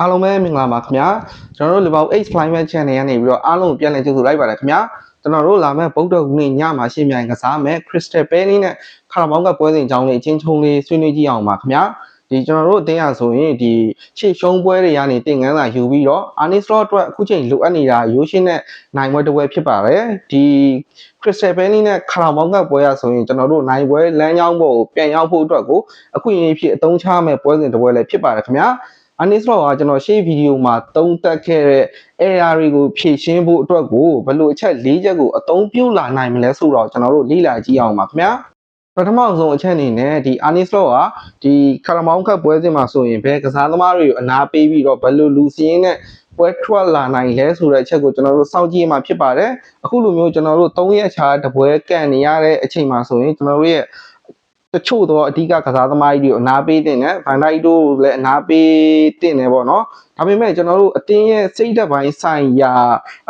အားလုံးပဲမင်္ဂလာပါခင်ဗျာကျွန်တော်တို့ Liverpool X Climate Channel ကနေပြီးတော့အားလုံးကိုပြန်လည်ကြိုဆိုလိုက်ပါတယ်ခင်ဗျာကျွန်တော်တို့လာမဲ့ဗုဒ္ဓဂုနေ့ညမှာရှင်းပြရင်ကစားမဲ့ Crystal Palace နဲ့ခါရာဘောင်းကပွဲစဉ်အကြောင်းလေးအချင်းချင်းလေးဆွေးနွေးကြည့်အောင်ပါခင်ဗျာဒီကျွန်တော်တို့အတင်းရဆိုရင်ဒီရှေ့ရှုံးပွဲတွေကနေတင်ကန်းစာယူပြီးတော့ Arne Slot အတွက်အခုချိန်လိုအပ်နေတာရိုးရှင်းတဲ့နိုင်ပွဲတစ်ပွဲဖြစ်ပါတယ်ဒီ Crystal Palace နဲ့ခါရာဘောင်းကပွဲရဆိုရင်ကျွန်တော်တို့နိုင်ပွဲလမ်းကြောင်းပေါ်ကိုပြန်ရောက်ဖို့အတွက်ကိုအခုရင်ဖြစ်အသုံးချမဲ့ပွဲစဉ်တစ်ပွဲလည်းဖြစ်ပါတယ်ခင်ဗျာ အနစ်လောကကျွန်တော်ရှေ့ဗီဒီယိုမှာသုံးသပ်ခဲ့တဲ့ error တွေကိုဖြည့်ရှင်းဖို့အတွက်ကိုဘယ်လိုအချက်၄ချက်ကိုအသုံးပြုလာနိုင်မလဲဆိုတော့ကျွန်တော်တို့လေ့လာကြည့်အောင်ပါခင်ဗျာပထမဆုံးအချက်အနေနဲ့ဒီ Anis Law ကဒီကာရမောင်းကပ်ပွဲစဉ်မှာဆိုရင်ဘယ်ကစားသမားတွေကိုအနာပေးပြီးတော့ဘယ်လိုလူစင်းနဲ့ပွဲထွက်လာနိုင်လဲဆိုတဲ့အချက်ကိုကျွန်တော်တို့စောင့်ကြည့်မှဖြစ်ပါတယ်အခုလိုမျိုးကျွန်တော်တို့၃ရက်ခြားတပွဲကန်နေရတဲ့အချိန်မှာဆိုရင်ကျွန်တော်တို့ရဲ့ တချို့တော့အဓိကကစားသမားကြီးတွေကိုအနာပေးတင်တယ်ဗန်ဒိုက်တို့လည်းအနာပေးတင်တယ်ပေါ့နော်ဒါပေမဲ့ကျွန်တော်တို့အတင်းရဲ့စိတ်ဓာတ်ပိုင်းဆိုင်ရာ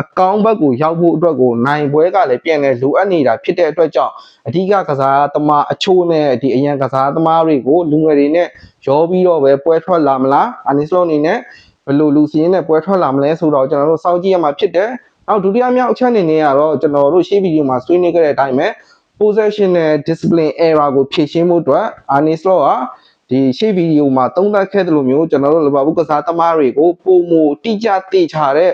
အကောင်းဘက်ကိုရောက်ဖို့အတွက်ကိုနိုင်ပွဲကလည်းပြန်လဲလိုအပ်နေတာဖြစ်တဲ့အတွက်ကြောင့်အဓိကကစားသမားအချို့နဲ့ဒီအရန်ကစားသမားတွေကိုလူငယ်တွေနဲ့ရောပြီးတော့ပဲပွဲထွက်လာမလားအနိစလောအနေနဲ့ဘယ်လိုလူစီးရင်နဲ့ပွဲထွက်လာမလဲဆိုတော့ကျွန်တော်တို့စောင့်ကြည့်ရမှာဖြစ်တယ်နောက်ဒုတိယမြောက်အချက်အနေနဲ့ကတော့ကျွန်တော်တို့ရှေ့ဗီဒီယိုမှာဆွေးနွေးခဲ့တဲ့အတိုင်းပဲ possession နဲ့ discipline error ကိုဖြည့်ရှင်းဖို့အတွက် Arne Slot ကဒီရှေ့ဗီဒီယိုမှာသုံးသပ်ခဲ့တယ်လို့မျိုးကျွန်တော်တို့လီဗာပူးကစားသမားတွေကိုပုံမူတိကျတိကျတဲ့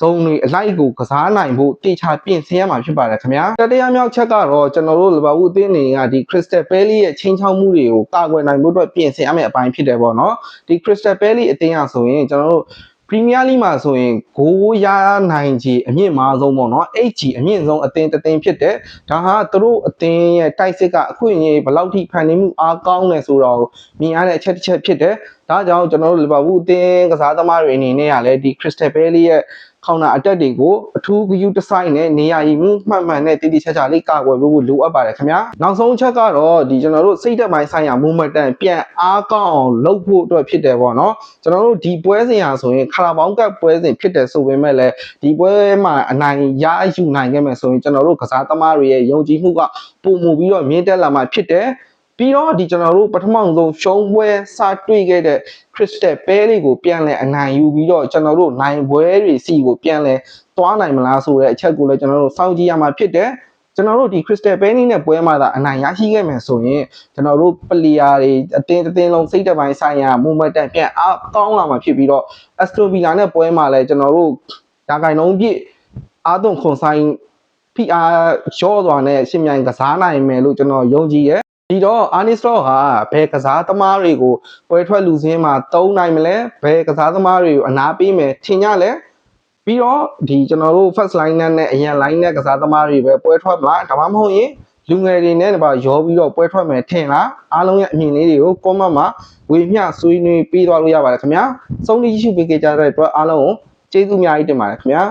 ဇုံတွေအလိုက်ကိုကစားနိုင်ဖို့တိကျပြင်ဆင်ရမှာဖြစ်ပါတယ်ခင်ဗျာတတိယမြောက်ချက်ကတော့ကျွန်တော်တို့လီဗာပူးအသင်းတွေကဒီ Crystal Palace ရဲ့ချင်းချောက်မှုတွေကိုကာကွယ်နိုင်ဖို့အတွက်ပြင်ဆင်ရမယ့်အပိုင်းဖြစ်တယ်ပေါ့နော်ဒီ Crystal Palace အသင်းအရဆိုရင်ကျွန်တော်တို့ပ ရီးမီးယားလိမှာဆိုရင်ဂိုးရနိုင်ခြေအမြင့်မားဆုံးပေါ့နော် HG အမြင့်ဆုံးအသင်းတစ်သင်းဖြစ်တယ်ဒါဟာသူတို့အသင်းရဲ့တိုက်စစ်ကအခွင့်အရေးဘယ်လောက်ထိဖန်တီးမှုအားကောင်းလဲဆိုတော့မြင်ရတဲ့အချက်တစ်ချက်ဖြစ်တယ်ဒါကြောင့်ကျွန်တော်တို့လီဗာပူးအသင်းကစားသမားတွေအနေနဲ့ကလည်းဒီ Crystal Palace ရဲ့ခေါင်းနာအတက်တွေကိုအထူးဂရုတစိုက်နဲ့နေရာရည်မှုမှန်မှန်နဲ့တည်တည်ချာချာလေးကာကွယ်ဖို့လိုအပ်ပါတယ်ခင်ဗျာနောက်ဆုံးအချက်ကတော့ဒီကျွန်တော်တို့စိတ်သက်ပိုင်းဆိုင်ရာ movement တန်ပြန်အားကောင်းအောင်လုပ်ဖို့အတွက်ဖြစ်တယ်ပေါ့နော်ကျွန်တော်တို့ဒီပွဲစဉ်ရာဆိုရင်ခလာပေါင်းကပ်ပွဲစဉ်ဖြစ်တယ်ဆိုပေမဲ့လည်းဒီပွဲမှာအနိုင်ရယူနိုင်ခဲ့မယ်ဆိုရင်ကျွန်တော်တို့ကစားသမားတွေရဲ့ယုံကြည်မှုကပုံမှုပြီးတော့မြင့်တက်လာမှဖြစ်တယ် ပြီးတော့ဒီကျွန်တော်တို့ပထမဆုံးရှုံးပွဲစတွေ့ခဲ့တဲ့ Crystal Palace ကိုပြန်လဲအနိုင်ယူပြီးတော့ကျွန်တော်တို့နိုင်ပွဲတွေစီကိုပြန်လဲသွားနိုင်မလားဆိုတဲ့အချက်ကိုလည်းကျွန်တော်တို့စောင့်ကြည့်ရမှာဖြစ်တယ်ကျွန်တော်တို့ဒီ Crystal Palace နဲ့ပွဲမှာသာအနိုင်ရရှိခဲ့မယ်ဆိုရင်ကျွန်တော်တို့ပလီယာတွေအတင်းအတင်းလုံးစိတ်တပိုင်းဆိုင်ရာ movement တက်ပြန်အားကောင်းလာမှာဖြစ်ပြီးတော့ Aston Villa နဲ့ပွဲမှာလည်းကျွန်တော်တို့ဒါဂိုင်လုံးပြည့်အားသွန်ခွန်ဆိုင်ဖိအားရော့သွားနဲ့ရှင်းမြိုင်ကစားနိုင်မယ်လို့ကျွန်တော်ယုံကြည်ရဲ့ ဒီတော့ Arne Slot ဟာဘယ်ကစားသမားတွေကိုပွဲထွက်လူစင်းမှာတုံးနိုင်မလဲဘယ်ကစားသမားတွေကိုအနာပေးမယ်ထင်ကြလဲပြီးတော့ဒီကျွန်တော်တို့ first line နဲ့အရင် line နဲ့ကစားသမားတွေပဲပွဲထွက်မလားဒါမှမဟုတ်ရင်လူငယ်တွေနဲ့တပါရောပြီးတော့ပွဲထွက်မယ်ထင်လားအားလုံးရဲ့အမြင်လေးတွေကို comment မှာဝေမျှဆွေးနွေးပေးသွားလို့ရပါတယ်ခင်ဗျာဆုံးဖြတ်ရှိပေးကြတဲ့အတွက်အားလုံးကိုကျေးဇူးအများကြီးတင်ပါတယ်ခင်ဗျာ